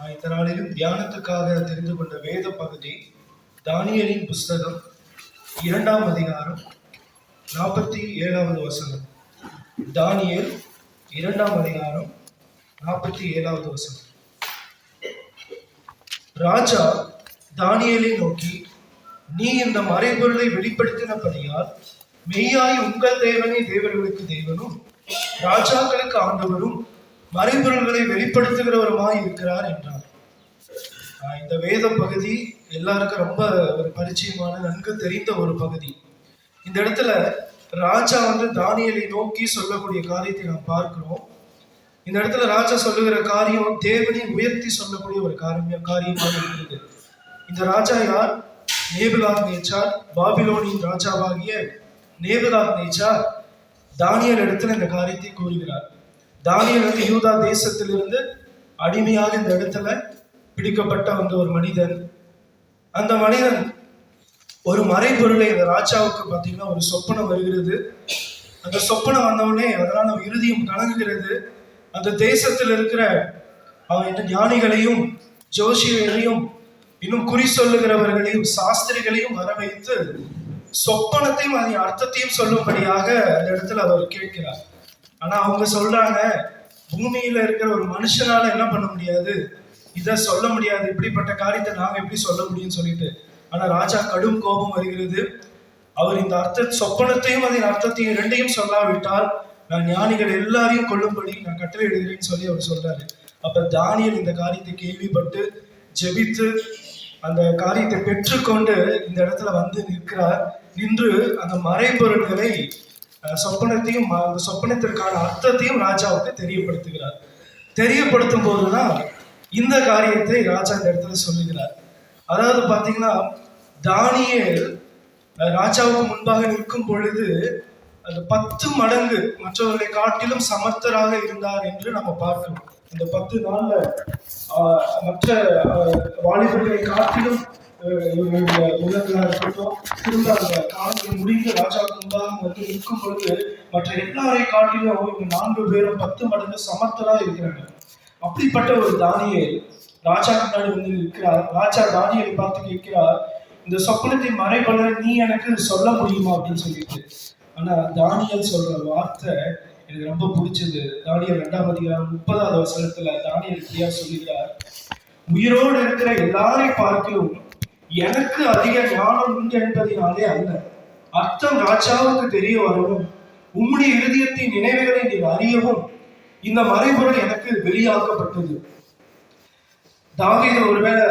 நான் இந்த நாளிலும் தியானத்துக்காக தெரிந்து கொண்ட வேத பகுதி தானியலின் புஸ்தகம் இரண்டாம் அதிகாரம் நாற்பத்தி ஏழாவது வசனம். தானியல் இரண்டாம் அதிகாரம் நாற்பத்தி ஏழாவது வசனம். ராஜா தானியலை நோக்கி நீ இந்த மறைபொருளை வெளிப்படுத்தினபடியால் மெய்யாய் உங்கள் தேவனே தேவர்களுக்கு தேவனும் ராஜாக்களுக்கு ஆண்டவரும் மறைபொருள்களை வெளிப்படுத்துகிறவருமாய் இருக்கிறார் என்றார். இந்த வேத பகுதி எல்லாருக்கும் ரொம்ப ஒரு பரிச்சயமான நன்கு தெரிந்த ஒரு பகுதி. இந்த இடத்துல ராஜா வந்து தானியலை நோக்கி சொல்லக்கூடிய காரியத்தை நாம் பார்க்கிறோம். இந்த இடத்துல ராஜா சொல்லுகிற காரியம் தேவனை உயர்த்தி சொல்லக்கூடிய ஒரு காரியம் காரியமாக இருக்கிறது. இந்த ராஜா யார்? நேபுலாத் நேச்சார் பாபிலோனின் ராஜாவாகிய நேபுலாத் நேச்சார் தானியல் இடத்துல இந்த காரியத்தை கூறுகிறார். தானியல் வந்து யூதா தேசத்திலிருந்து அடிமையாக இந்த இடத்துல பிடிக்கப்பட்ட வந்த ஒரு மனிதன். அந்த மனிதன் ஒரு மறைபொருளை இந்த ராஜாவுக்கு பார்த்தீங்கன்னா ஒரு சொப்பனம் வருகிறது. அந்த சொப்பனம் வந்தவுடனே அதனால இறுதியும் கலங்குகிறது. அந்த தேசத்தில் இருக்கிற அவன் ஞானிகளையும் ஜோஷியர்களையும் இன்னும் குறி சொல்லுகிறவர்களையும் சாஸ்திரிகளையும் வர வைத்து சொப்பனத்தையும் அதன் அர்த்தத்தையும் சொல்லும்படியாக அந்த இடத்துல அவர் கேட்கிறார். ஆனா அவங்க சொல்றாங்க பூமியில இருக்கிற ஒரு மனுஷனால என்ன பண்ண முடியாது? இதை சொல்ல முடியாது. இப்படிப்பட்ட காரியத்தை நாங்க எப்படி சொல்ல முடியும்னு சொல்லிட்டு. ஆனா ராஜா கடும் கோபம் வருகிறது. அவர் இந்த அர்த்த சொப்பனத்தையும் அதன் அர்த்தத்தையும் ரெண்டையும் சொல்லாவிட்டால் நான் ஞானிகள் எல்லாரையும் கொல்லும்படி நான் கட்டளை எழுதுகிறேன்னு சொல்லி அவர் சொல்றாரு. அப்ப தானியல் இந்த காரியத்தை கேள்விப்பட்டு ஜெபித்து அந்த காரியத்தை பெற்றுக்கொண்டு இந்த இடத்துல வந்து நிற்கிறார். நின்று அந்த மறைபொருள்களை சொப்பனத்தையும் ம- அந்த சொப்பனத்திற்கான அர்த்தத்தையும் ராஜாவுக்கு தெரியப்படுத்துகிறார். தெரியப்படுத்தும் போதுதான் இந்த காரியத்தை ராஜா இந்த இடத்துல சொல்லுகிறார். அதாவது பாத்தீங்கன்னா தானியல் ராஜாவுக்கு முன்பாக நிற்கும் பொழுது அந்த பத்து மடங்கு மற்றவர்களை காட்டிலும் சமர்த்தராக இருந்தார் என்று நம்ம பார்க்கிறோம். இந்த பத்து நாள்ல மற்ற ஆஹ், வாலிபர்களை காட்டிலும் ஆஹ், இருக்கட்டும் திரும்ப அந்த காலத்தில் முடிந்து ராஜாவுக்கு முன்பாக வந்து நிற்கும் பொழுது மற்ற எல்லாரை காட்டிலும் இவங்க நான்கு பேரும் பத்து மடங்கு சமர்த்தரா இருக்கிறாங்க அப்படிப்பட்ட ஒரு தானியை ராஜா முன்னாடி வந்து நிற்கிறார். ராஜா தானியை பார்த்து கேட்கிறார் இந்த சொப்பனத்தை மறைபல நீ எனக்கு சொல்ல முடியுமா? அப்படின்னு சொல்லிட்டு. ஆனா தானியல் சொல்ற வார்த்தை எனக்கு ரொம்ப பிடிச்சது. தானியல் ரெண்டாம் அதிகாரம் முப்பதாவது வசனத்துல தானியல் இப்படியா சொல்லுகிறார். உயிரோடு இருக்கிற எல்லாரை பார்க்கிலும் எனக்கு அதிக ஞானம் உண்டு என்பதினாலே அல்ல. அர்த்தம் ராஜாவுக்கு தெரிய வரவும் உம்முடைய இறுதியத்தின் நினைவுகளை நீர் அறியவும் இந்த மறைபொருள் எனக்கு வெளியாக்கப்பட்டது. தாவீது ஒருவேளை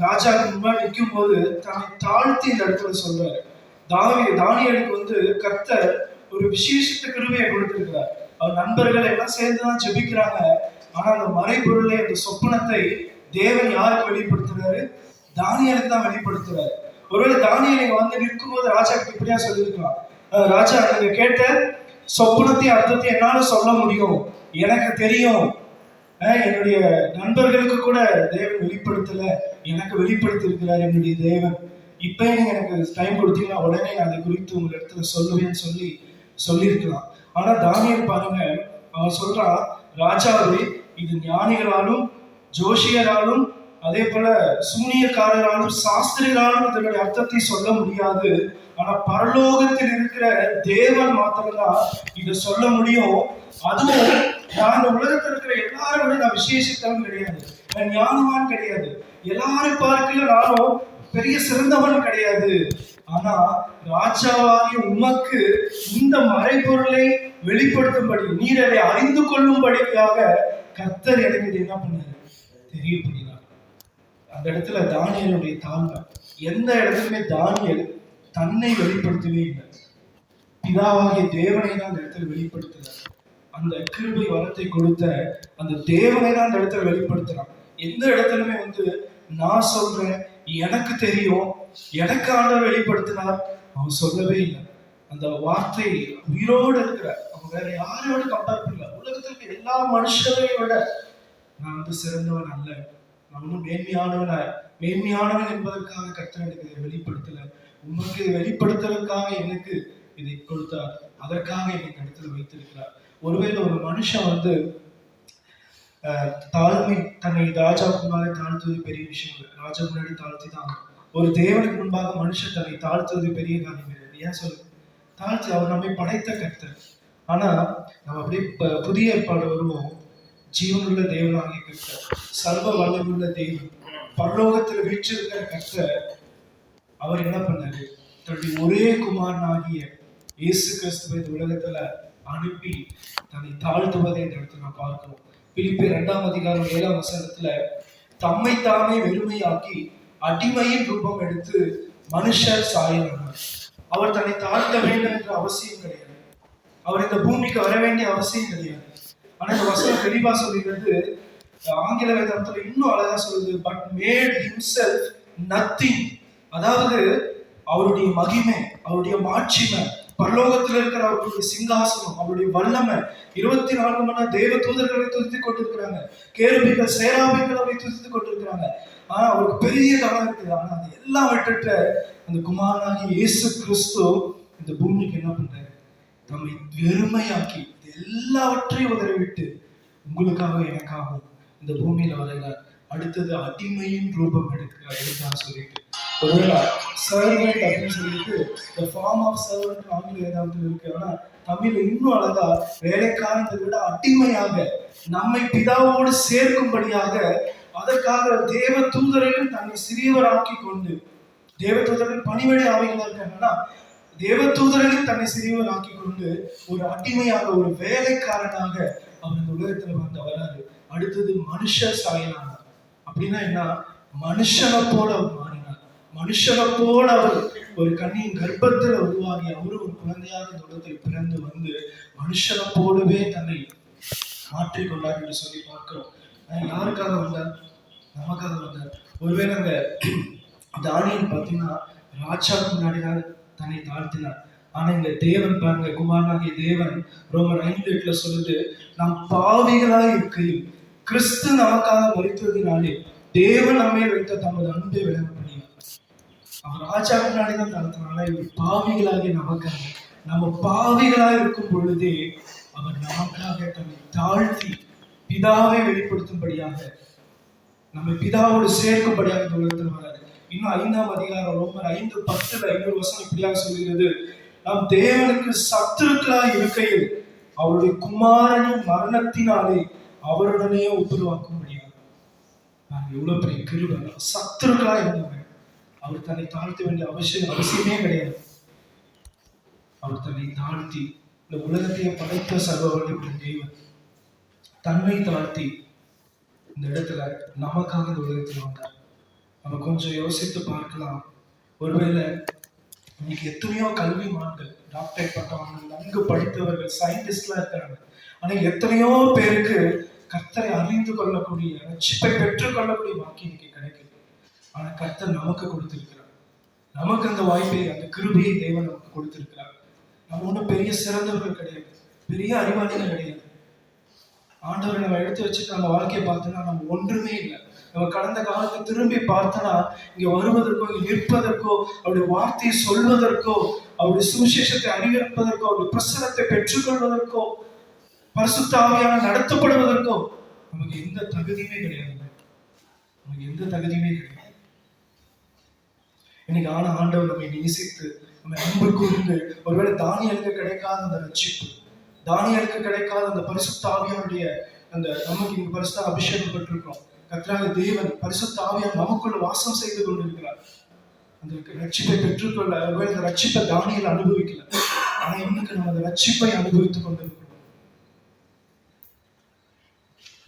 ராஜாவுக்கு முன்னாடி நிற்கும் போது தன்னை தாழ்த்தி இந்த இடத்துல சொல்றாரு. தாவி தானியலுக்கு வந்து கர்த்தர் ஒரு விசேஷத்த கிருமையை கொடுத்திருக்கிறார். அவர் நண்பர்கள் எல்லாம் சேர்ந்துதான் ஜெபிக்கிறாங்க. ஆனா அந்த மறைபொருளை அந்த சொப்பனத்தை தேவன் யாருக்கு வெளிப்படுத்துறாரு? தானியலுக்கு தான் வெளிப்படுத்துறாரு. ஒருவேளை தானியல் இங்க வந்து நிற்கும் போது ராஜா கிட்ட இப்படியா சொல்லியிருக்கலாம். ராஜா நீங்க கேட்ட சொப்பனத்தையும் அர்த்தத்தையும் என்னால சொல்ல முடியும். எனக்கு தெரியும். என்னுடைய நண்பர்களுக்கு கூட தேவன் வெளிப்படுத்தல. எனக்கு வெளிப்படுத்தி இருக்கிறார் என்னுடைய தேவன். இப்ப நீங்க எனக்கு டைம் கொடுத்தீங்கன்னா உடனே நான் அதை குறித்து உங்க இடத்துல சொல்லுவேன்னு சொல்லி சொல்லியிருக்கலாம் ஆனா தானியல் பாருங்க அவன் சொல்றான் ராஜாவே இது ஞானிகளாலும் ஜோஷியராலும் அதே போல சூனியக்காரராலும் சாஸ்திரிகளாலும் இதனுடைய அர்த்தத்தை சொல்ல முடியாது. ஆனா பரலோகத்தில் இருக்கிற தேவன் மாத்திரம்தான் இதை சொல்ல முடியும். அதுவும் நான் இந்த உலகத்தில் இருக்கிற எல்லாரும் விட நான் விசேஷித்தவன் கிடையாது. நான் ஞானவான் கிடையாது. எல்லாரும் பார்க்கல நானும் பெரிய சிறந்தவன் கிடையாது. ஆனா ராஜாவாகிய உமக்கு இந்த மறைபொருளை வெளிப்படுத்தும்படி நீர் அதை அறிந்து கொள்ளும்படிக்காக கத்தர் எனக்கு என்ன பண்ணாரு? தெரியப்படுகிறார் அந்த இடத்துல தானியலுடைய தாழ்மை எந்த இடத்துலயுமே தானியல் தன்னை வெளிப்படுத்தவே இல்லை. பிதாவாகிய தேவனை தான் அந்த இடத்துல வெளிப்படுத்துறார். அந்த கிருபை வரத்தை கொடுத்த அந்த தேவனை தான் அந்த இடத்துல வெளிப்படுத்துறான் எந்த இடத்துலயுமே வந்து நான் சொல்றேன் எனக்கு தெரியும் எனக்கு ஆண்டவர் வெளிப்படுத்தினார். அவன் சொல்லவே இல்லை. அந்த வார்த்தை உயிரோடு இருக்கிற அவன் வேற யாரோட கம்பேர் பண்ணல. உலகத்தில் எல்லா மனுஷரையும் விட நான் வந்து சிறந்தவன் அல்ல. நான் ஒன்றும் மேன்மையானவன் மேன்மையானவன் என்பதற்காக கர்த்தர் எனக்கு இதை வெளிப்படுத்தல. உமக்கு இதை வெளிப்படுத்துறதுக்காக எனக்கு இதை கொடுத்தார். அதற்காக என்னை இடத்துல வைத்திருக்கிறார். ஒருவேளை ஒரு மனுஷன் வந்து தாழ்மை தன்னை ராஜா முன்னாலே தாழ்த்துவது பெரிய விஷயம் ராஜா முன்னாடி தாழ்த்தி தான் ஒரு தேவனுக்கு முன்பாக மனுஷன் தன்னை தாழ்த்துவது பெரிய காரியம் கிடையாது ஏன் சொல்லு தாழ்த்தி அவர் நம்மை படைத்த கர்த்தர். ஆனா நம்ம அப்படியே புதிய ஏற்பாடு வருவோம். ஜீவனுள்ள தேவனாகிய கர்த்தர் சர்வ வல்லமுள்ள தெய்வம் பரலோகத்தில் வீற்றிருக்கிற கர்த்தர் அவர் என்ன பண்ணாரு? தன்னுடைய ஒரே குமாரனாகிய இயேசு கிறிஸ்துவை இந்த உலகத்துல அனுப்பி தன்னை தாழ்த்துவதை இந்த இடத்துல நான் பார்க்கிறோம். பிலிப்பி இரண்டாம் அதிகாரம் ஏழாம் வசனத்துல தம்மை தாமே வெறுமையாக்கி அடிமையின் ரூபம் எடுத்து மனுஷர் சாயினார் அவர் தன்னை தாழ்த்த வேண்டும் என்ற அவசியம் கிடையாது. அவர் இந்த பூமிக்கு வர வேண்டிய அவசியம் கிடையாது. ஆனா இந்த வசனம் தெளிவா சொல்லுகிறது ஆங்கில வேதாந்தத்துல இன்னும் அழகா சொல்லுது பட் மேட் himself நத்திங் அதாவது அவருடைய மகிமை அவருடைய மாட்சிமை பரலோகத்தில் இருக்கிற அவருடைய சிங்காசனம் அவருடைய வல்லமை இருபத்தி நான்கு மணி நேரம் தேவ தூதர்களை துதித்துக் கொண்டிருக்கிறாங்க. கேருபிகள் சேராபிகள் அவரை துதித்துக் கொண்டிருக்கிறாங்க. ஆனா அவருக்கு பெரிய கடன் இருக்குது. ஆனா அது எல்லாம் விட்டுட்டு அந்த குமாரனாகி இயேசு கிறிஸ்து இந்த பூமிக்கு என்ன பண்றாரு? நம்மை வெறுமையாக்கி எல்லாவற்றையும் உதறிவிட்டு உங்களுக்காக எனக்காகவும் இந்த பூமியில வரைகிறார். அடுத்தது அடிமையின் ரூபம் எடுக்க எடுத்தான்னு சொல்லிட்டு. ஒருவேளை சர்வெண்ட் அப்படின்னு சொல்லிட்டு இந்த ஃபார்ம் ஆஃப் சர்வெண்ட் ஆங்கில ஏதாவது இருக்கு. ஆனா தமிழ்ல இன்னும் அழகா வேலைக்காரத்தை விட அடிமையாக நம்மை பிதாவோடு சேர்க்கும்படியாக அதற்காக தேவ தூதரையும் தன்னை சிறியவராக்கி கொண்டு தேவ தூதர்கள் பணிவிடை ஆவைகளா இருக்காங்கன்னா தேவ தூதரையும் தன்னை சிறியவராக்கி கொண்டு ஒரு அடிமையாக ஒரு வேலைக்காரனாக அவர் இந்த உலகத்துல வந்து வராரு. அடுத்தது மனுஷ சாயலானார் அப்படின்னா என்ன? மனுஷனை போல அவர் மாறினார். மனுஷனை போல அவர் ஒரு கண்ணியின் கர்ப்பத்தில் உருவாகி அவரும் ஒரு குழந்தையாக இந்த உலகத்தில் பிறந்து வந்து மனுஷனை போலவே தன்னை மாற்றிக்கொண்டார் என்று சொல்லி பார்க்கிறோம். யாருக்காக வந்தார்? நமக்காக வந்தார். ஒருவேளை அந்த தானியல் பார்த்தீங்கன்னா ராஜாவுக்கு முன்னாடி தான் தன்னை தாழ்த்தினார். ஆனா இந்த தேவன் பாருங்க குமாரனாகிய தேவன் ரோமர் ஐந்து எட்டுல சொல்லுது நாம் பாவிகளாக இருக்கையும் கிறிஸ்து நமக்காக மறித்ததினாலே தேவன் நம்மை வைத்த தமது அன்பை விளங்க பண்ணினார் அவர் ராஜா முன்னாடி தான் தாழ்த்தினால இவர் பாவிகளாகிய நமக்காக நம்ம பாவிகளாக இருக்கும் பொழுதே அவர் நமக்காக தன்னை தாழ்த்தி பிதாவை வெளிப்படுத்தும்படியாக நம்மை பிதாவோடு சேர்க்கும்படியாக இந்த உலகத்தில் வராது இன்னும் ஐந்தாம் அதிகாரம் ரோமர் ஐந்து பத்துல ஐநூறு வசனம் இப்படியாக சொல்கிறது நாம் தேவனுக்கு சத்துருக்களாய் இருக்கையில் அவருடைய குமாரனின் மரணத்தினாலே அவருடனே ஒப்புருவாக்கும்படியாக. நான் எவ்வளவு பெரிய கிருபை சத்துருக்களா இருந்தவன் அவர் தன்னை தாழ்த்த வேண்டிய அவசியம் அவசியமே கிடையாது. அவர் தன்னை தாழ்த்தி இந்த உலகத்தையே படைத்த சர்வவல்லமுள்ள தெய்வன் தன்மை தாழ்த்தி இந்த இடத்துல நமக்காக இந்த உலகத்தில் வந்தார். நம்ம கொஞ்சம் யோசித்து பார்க்கலாம். ஒருவேளை இன்னைக்கு எத்தனையோ கல்விமான்கள் டாக்டரேட் பட்டவர்கள் நன்கு படித்தவர்கள் சயின்டிஸ்ட்லாம் இருக்கிறாங்க. ஆனால் எத்தனையோ பேருக்கு கர்த்தரை அறிந்து கொள்ளக்கூடிய ரட்சிப்பை பெற்றுக்கொள்ளக்கூடிய வாக்கியம் இன்னைக்கு கிடைக்குது. ஆனால் கர்த்தர் நமக்கு கொடுத்திருக்கிறார். நமக்கு அந்த வாய்ப்பை அந்த கிருபியை தேவன் நமக்கு கொடுத்திருக்கிறார். நம்ம ஒன்றும் பெரிய சிறந்தவர்கள் கிடையாது. பெரிய அறிவாளிகள் கிடையாது. ஆண்டவர் நம்ம எடுத்து வச்சுட்டு நம்ம வாழ்க்கையை பார்த்தோம்னா நம்ம ஒன்றுமே இல்லை. நம்ம கடந்த காலத்தை திரும்பி பார்த்தனா இங்க வருவதற்கோ இங்க நிற்பதற்கோ அவருடைய வார்த்தையை சொல்வதற்கோ அவருடைய சுவிசேஷத்தை அறிவிப்பதற்கோ அவருடைய பிரசனத்தை பெற்றுக்கொள்வதற்கோ பரிசுத்தாவியான நடத்தப்படுவதற்கோ நமக்கு எந்த தகுதியுமே கிடையாது. நமக்கு எந்த தகுதியுமே கிடையாது. இன்னைக்கு ஆன ஆண்டவர் நம்மை நேசித்து நம்ம அன்பு கூர்ந்து ஒருவேளை தானியலுக்கு கிடைக்காத அந்த ரட்சிப்பு தானியலுக்கு கிடைக்காத அந்த பரிசுத்த ஆவியானுடைய அந்த நமக்கு இங்க பரிசுத்த அபிஷேகம் பெற்றிருக்கிறோம். கர்த்தராக தேவன் பரிசுத்த ஆவியார் நமக்குள்ள வாசம் செய்து கொண்டிருக்கிறார். அந்த ரட்சிப்பை பெற்றுக்கொள்ள ஒருவேளை அந்த ரட்சிப்பை தானியல் அனுபவிக்கல. ஆனா இன்னைக்கு நம்ம அந்த ரட்சிப்பை அனுபவித்துக் கொண்டிருக்கிறோம்.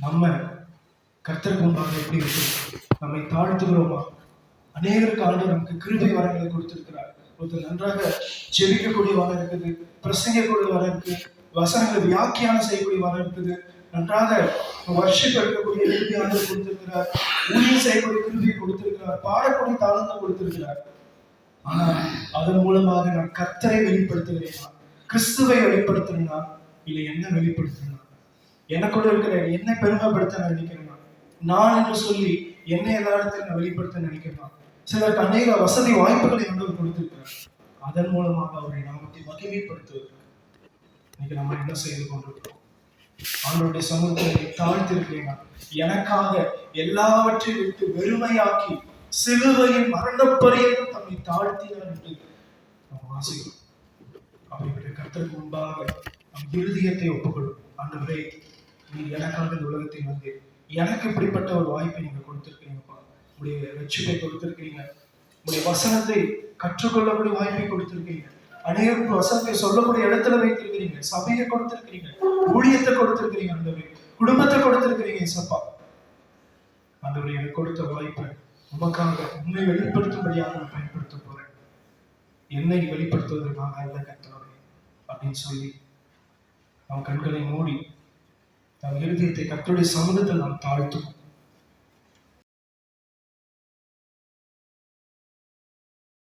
நம்ம கர்த்தருக்கு முன்பாக எப்படி இருக்கு நம்மை தாழ்த்துகிறோமா? அநேகருக்கு ஆண்டு நமக்கு கிருபை வரங்களை கொடுத்திருக்கிறார். ஒருத்தர் நன்றாக ஜெபிக்கக்கூடிய வர இருக்குது பிரசங்கக்கூடிய வர இருக்கு வசனங்களை வியாக்கியானம் செய்யக்கூடிய வரம் இருக்குது. நன்றாக வர்ஷிப் எடுக்கக்கூடிய கிருபி ஆண்டு கொடுத்திருக்கிறார். ஊழியம் செய்யக்கூடிய கிருபியை கொடுத்திருக்கிறார். பாடக்கூடிய தாளந்தம் கொடுத்திருக்கிறார். ஆனா அதன் மூலமாக நான் கர்த்தரை வெளிப்படுத்துகிறேனா? கிறிஸ்துவை வெளிப்படுத்துறேனா இல்லை என்ன வெளிப்படுத்துறேனா எனக்குள்ள இருக்கிற என்னை பெருமைப்படுத்த நான் நினைக்கிறேனா? நான் என்று சொல்லி என்னை எல்லா நான் வெளிப்படுத்த நினைக்கிறேன்? சிலருக்கு அநேக வசதி வாய்ப்புகளை ஆண்டவர் கொடுத்திருக்கிறார். அதன் மூலமாக அவரை நாமத்தை மகிமைப்படுத்துவது இன்னைக்கு நம்ம என்ன செய்து கொண்டிருக்கிறோம்? அவனுடைய சமூகத்தை தாழ்த்திருக்கிறேன் எனக்காக எல்லாவற்றையும் விட்டு வெறுமையாக்கி சிலுவையின் மரணப்பரியந்தம் தம்மை தாழ்த்தினார் என்று நாம் வாசிக்கிறோம். அப்படிப்பட்ட கர்த்தருக்கு முன்பாக நம் இருதயத்தை ஒப்புக்கொள்ளும் ஆண்டவரே நீ எனக்காக இந்த உலகத்தில் வந்து எனக்கு இப்படிப்பட்ட ஒரு வாய்ப்பை நீங்க கொடுத்திருக்கீங்கப்பா உடைய லட்சியத்தை கொடுத்திருக்கீங்க உங்களுடைய வசனத்தை கற்றுக்கொள்ளக்கூடிய வாய்ப்பை கொடுத்திருக்கீங்க அநேகருக்கு வசனத்தை சொல்லக்கூடிய இடத்துல வைத்திருக்கிறீங்க சபையை கொடுத்திருக்கிறீங்க ஊழியத்தை கொடுத்திருக்கிறீங்க ஆண்டவரே குடும்பத்தை கொடுத்திருக்கிறீங்க சப்பா ஆண்டவரே எனக்கு கொடுத்த வாய்ப்பை உமக்காக உண்மை வெளிப்படுத்தும்படியாக நான் பயன்படுத்த போறேன். என்னை வெளிப்படுத்துவதற்காக அல்ல கர்த்தாவே அப்படின்னு சொல்லி அவன் கண்களை மூடி தன் இருதயத்தை கர்த்தருடைய சமூகத்தில் நாம் தாழ்த்தும்